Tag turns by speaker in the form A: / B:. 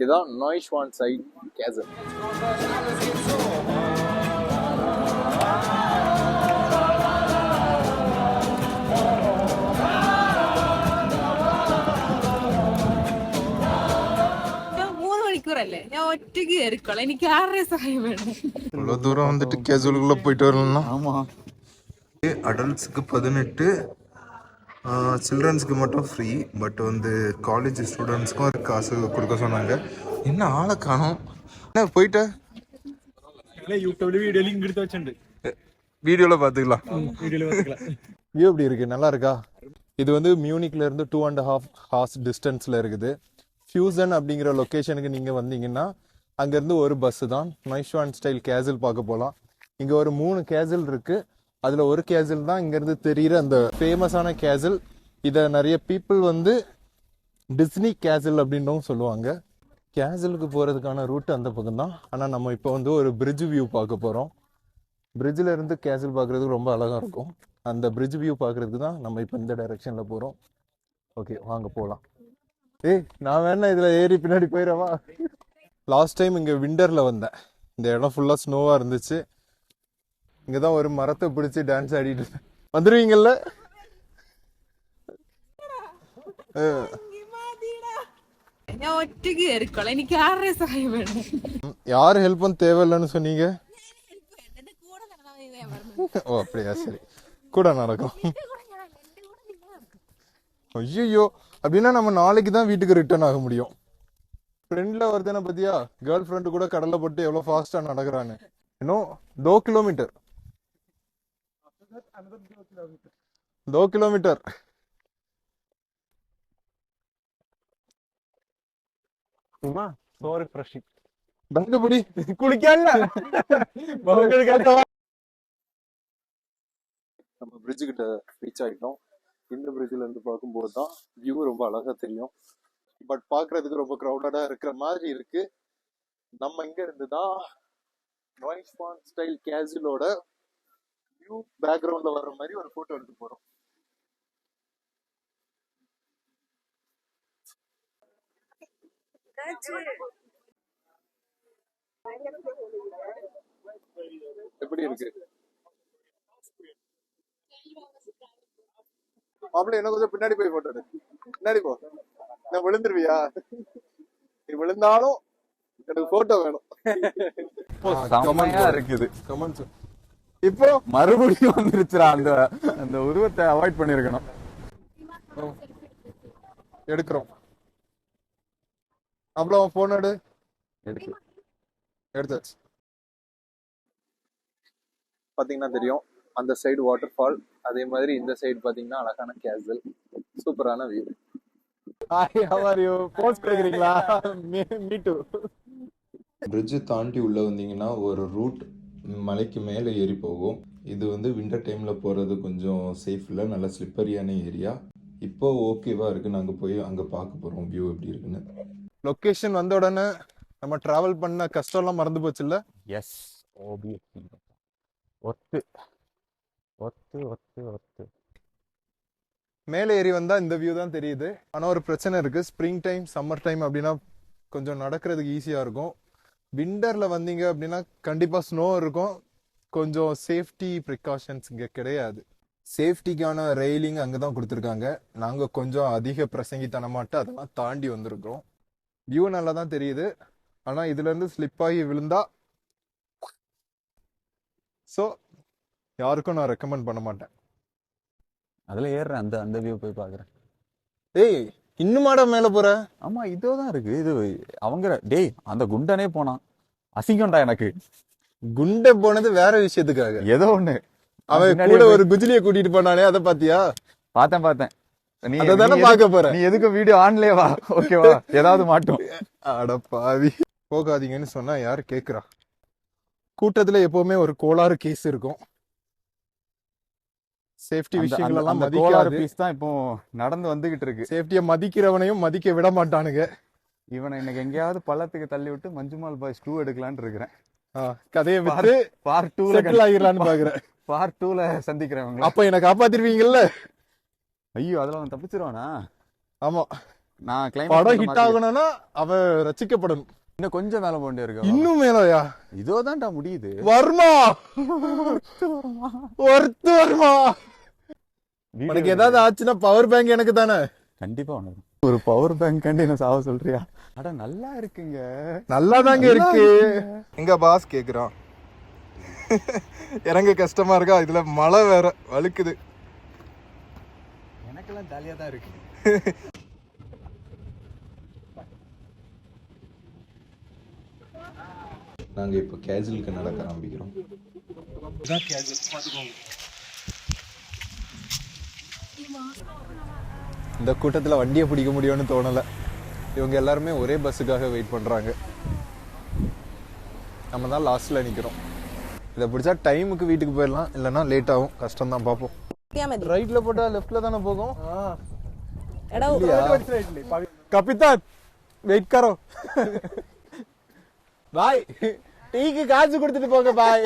A: இதுதான் நாய்ஷ்வான் சைட் கேசல்
B: ഞാൻ മൂന്ന് മണിക്കൂറല്ലേ ഞാൻ ഒറ്റയ്ക്ക് കയറിക്കോളാം എനിക്ക് ആരുടെയും സഹായം വേണം
C: இவ்வளோ தூரம் வந்துட்டு கேஜுவலுக்குள்ளே போயிட்டு வரணும்னா
D: ஆமாம்
C: அடல்ட்ஸுக்கு பதினெட்டு சில்ட்ரன்ஸ்க்கு மட்டும் ஃப்ரீ பட் வந்து காலேஜ் ஸ்டூடெண்ட்ஸ்க்கும் காசு கொடுக்க சொன்னாங்க. என்ன ஆளை காணும்? என்ன போயிட்ட? வீடியோவில் பார்த்துக்கலாம்.
A: வியூ எப்படி இருக்குது நல்லா இருக்கா? இது வந்து மியூனிக்ல இருந்து டூ அண்ட் ஹாஃப் ஹார்ஸ் டிஸ்டன்ஸில் இருக்குது. ஃபியூசன் அப்படிங்கிற லொக்கேஷனுக்கு நீங்கள் வந்தீங்கன்னா அங்கேருந்து ஒரு பஸ்ஸு தான். நொய்ஷ்வான் ஸ்டைல் கேசல் பார்க்க போகலாம் இங்கே ஒரு மூணு கேசல் இருக்குது அதில் ஒரு கேசல் தான் இங்கேருந்து தெரியிற அந்த ஃபேமஸான கேசல் இதை நிறைய பீப்புள் வந்து டிஸ்னி கேசல் அப்படின்றவும் சொல்லுவாங்க. கேசலுக்கு போகிறதுக்கான ரூட் அந்த பக்கம் தான். ஆனால் நம்ம இப்போ வந்து ஒரு பிரிட்ஜ் வியூ பார்க்க போகிறோம் பிரிட்ஜில் இருந்து கேசல் பார்க்குறதுக்கு ரொம்ப அழகாக இருக்கும். அந்த பிரிட்ஜ் வியூ பார்க்குறதுக்கு தான் நம்ம இப்போ இந்த டைரெக்ஷனில் போகிறோம் ஓகே வாங்க போகலாம் ஏய் நான் வேணா இதில் ஏறி பின்னாடி போயிடவா? லாஸ்ட் டைம் இங்கே விண்டரில் வந்தேன். இந்த இடம் ஃபுல்லாக ஸ்னோவாக இருந்துச்சு. இங்கே தான் ஒரு மரத்தை பிடிச்சி டான்ஸ் ஆடிட்டு இருந்தேன். வந்துடுவீங்கல்ல அஹ்,
B: ഞാൻ ഒറ്റയ്ക്ക് കയറിക്കോളാം എനിക്ക് ആരുടെയും സഹായം വേണം
A: யார் ஹெல்ப்பும் தேவையில்லைன்னு சொன்னீங்க
B: എന്റെ കൂടെ നടന്നാ ഞാൻ പറഞ്ഞു
A: ஓ அப்படியா சரி கூட நடக்கும் ஐயோ அப்படின்னா நம்ம நாளைக்கு தான் வீட்டுக்கு ரிட்டர்ன் ஆக முடியும் ஃப்ரெண்ட்ல வருதுன்னா பத்தியா கேர்ள் ஃப்ரெண்டு கூட கடலை போட்டு எவ்வளவு ஃபாஸ்டா நடக்கிறான்னு இன்னும் தோ kilometre not another
D: two kilometer.
A: Two kilometer. ഉമ്മ സോറി പ്രശ്നം ഇതൊക്കെ நம்ம பிரிட்ஜ் கிட்ட ரீச் ஆயிட்டோம். இந்த பிரிட்ஜ்ல இருந்து பார்க்கும்போது தான் வியூ ரொம்ப அழகா தெரியும். பட் பாக்குறதுக்கு ரொம்ப க்ரௌடடாக இருக்கிற மாதிரி இருக்கு. நம்ம இங்கே இருந்து தான் நோயிஸ்பான் ஸ்டைல் கேஜுவலோட வியூ பேக்ரவுண்ட்ல வர்ற மாதிரி ஒரு போட்டோ எடுத்து போறோம். எப்படி இருக்கு? மாப்பிள்ளை என்ன கொஞ்சம் பின்னாடி போய் போட்டோ எடு. பின்னாடி போ. நான் விழுந்துருவியா? நீ விழுந்தாலும் எனக்கு போட்டோ வேணும்.
D: இருக்குது.
A: கமெண்ட்ஸ் இப்போ
D: மறுபடியும் வந்துருச்சுடா அந்த அந்த உருவத்தை அவாய்ட் பண்ணிருக்கணும்.
A: எடுக்கிறோம். அவ்வளோ போன் எடு.
D: எடுக்கு
A: எடுத்தாச்சு. பாத்தீங்கன்னா தெரியும் அந்த சைடு வாட்டர் ஃபால் அதே மாதிரி இந்த சைடு பாத்தீங்கன்னா அழகான கேசல் சூப்பரான view hi how are you post கேக்குறீங்களா? மீ டு
C: பிரிட்ஜு தாண்டி உள்ளே வந்தீங்கன்னா ஒரு ரூட் மலைக்கு மேலே ஏறி போகும். இது வந்து விண்டர் டைமில் போகிறது கொஞ்சம் சேஃப் இல்லை. நல்ல ஸ்லிப்பரியான ஏரியா இப்போ ஓகேவா இருக்குது நாங்கள் போய் அங்கே பார்க்க போகிறோம் வியூ எப்படி இருக்குன்னு.
A: லொகேஷன் வந்த உடனே நம்ம டிராவல் பண்ண கஷ்டம்லாம் மறந்து போச்சுல்ல
D: எஸ் ஓபிஎஸ்சி ஒத்து. ஒத்து ஒத்து ஒத்து.
A: மேலே ஏறி வந்தா இந்த வியூ தான் தெரியுது. ஆனா ஒரு பிரச்சனை இருக்கு. ஸ்ப்ரிங் டைம் சம்மர் டைம் அப்படின்னா கொஞ்சம் நடக்கிறதுக்கு ஈஸியா இருக்கும். விண்டர்ல வந்தீங்க அப்படின்னா கண்டிப்பா ஸ்னோ இருக்கும். கொஞ்சம் சேஃப்டி ப்ரிகாஷன்ஸ் இங்க கிடையாது. சேஃப்டிக்கான ரெயிலிங் அங்கே தான் கொடுத்துருக்காங்க. நாங்கள் கொஞ்சம் அதிக பிரசங்கித்தனமாட்டு அதெல்லாம் தாண்டி வந்திருக்கிறோம். வியூ நல்லா தான் தெரியுது ஆனால் இதுலேருந்து ஸ்லிப் ஆகி விழுந்தா ஸோ யாருக்கும் நான் ரெக்கமெண்ட் பண்ண மாட்டேன்.
D: அதுல ஏறுறேன் அந்த அந்த வியூ போய் பாக்குறேன்.
A: ஏய் இன்னுமாடா மேலே போற?
D: ஆமா இதோ தான் இருக்கு. இது அவங்க டேய் அந்த குண்டனே போனான். அசிங்கம்டா எனக்கு.
A: குண்டை போனது வேற விஷயத்துக்காக.
D: ஏதோ ஒண்ணு.
A: அவன் கூட ஒரு குஜிலிய கூட்டிட்டு போனானே அதை பாத்தியா?
D: பார்த்தேன் பார்த்தேன். நீ
A: அதை தானே
D: நீ எதுக்கு-
A: பார்க்க போற?
D: நீ எதுக்கு வீடியோ ஆன்லயே வா. ஓகேவா ஏதாவது மாட்டும்.
A: அட பாவி. போகாதீங்கன்னு சொன்னா யாரு கேக்குறா? கூட்டத்துல எப்பவுமே ஒரு கோளாறு கேஸ் இருக்கும். சேஃப்டி விஷயங்கள் எல்லாம் மதிக்காது.
D: பீஸ் தான் இப்போ நடந்து வந்துகிட்டு இருக்கு.
A: சேஃப்டிய மதிக்கிறவனையும் மதிக்க விட மாட்டானுங்க.
D: இவனை இன்னைக்கு எங்கேயாவது பள்ளத்துக்கு தள்ளி விட்டு மஞ்சுமால் பாய்ஸ் டூ எடுக்கலாம்னு இருக்கிறேன்.
A: கதையை விட்டு
D: பார்ட் டூல
A: செட்டில் ஆகிடலான்னு பாக்குறேன்.
D: பார்ட் டூல சந்திக்கிறவங்க
A: அப்ப என்ன காப்பாத்திருவீங்கல்ல?
D: ஐயோ அதுல அவன் தப்பிச்சிருவானா?
A: ஆமா.
D: நான்
A: படம்
D: கிளைமேட்
A: ஹிட் ஆகணும்னா அவன் ரசிக்கப்படணும்.
D: இன்னும் கொஞ்சம் மேல போண்டே இருக்கு.
A: இன்னும் மேலயா?
D: இதோ தான்டா முடியுது.
A: வர்மா? ஒருத்து வருமா? உனக்கு ஏதாவது ஆச்சுன்னா பவர் பேங்க் எனக்கு தானே?
D: கண்டிப்பா ஒண்ணு ஒரு பவர் பேங்க் கண்டு என்ன சாவ சொல்றியா? அட நல்லா இருக்குங்க.
A: நல்லா தாங்க இருக்கு. எங்க பாஸ் கேக்குறான். இறங்க கஷ்டமா இருக்கா? இதுல மழை வேற வழுக்குது.
D: எனக்கெல்லாம் ஜாலியா தான் இருக்கு.
C: நாங்கள் இப்போ கேஜுவலுக்கு நடக்க ஆரம்பிக்கிறோம்.
A: இந்த கூட்டத்துல வண்டியை பிடிக்க முடியும்னு தோணல. இவங்க எல்லாருமே ஒரே பஸ்ஸுக்காக வெயிட் பண்றாங்க. நம்ம தான் லாஸ்ட்ல நிக்கிறோம். இதை பிடிச்சா டைமுக்கு வீட்டுக்கு போயிடலாம். இல்லைன்னா லேட் ஆகும். கஷ்டம் தான் பார்ப்போம் ரைட்ல போட்டா லெஃப்ட்ல தானே போகும்? கபிதான் வெயிட் கரோ பாய் டீக்கு காசு கொடுத்துட்டு போங்க பாய்.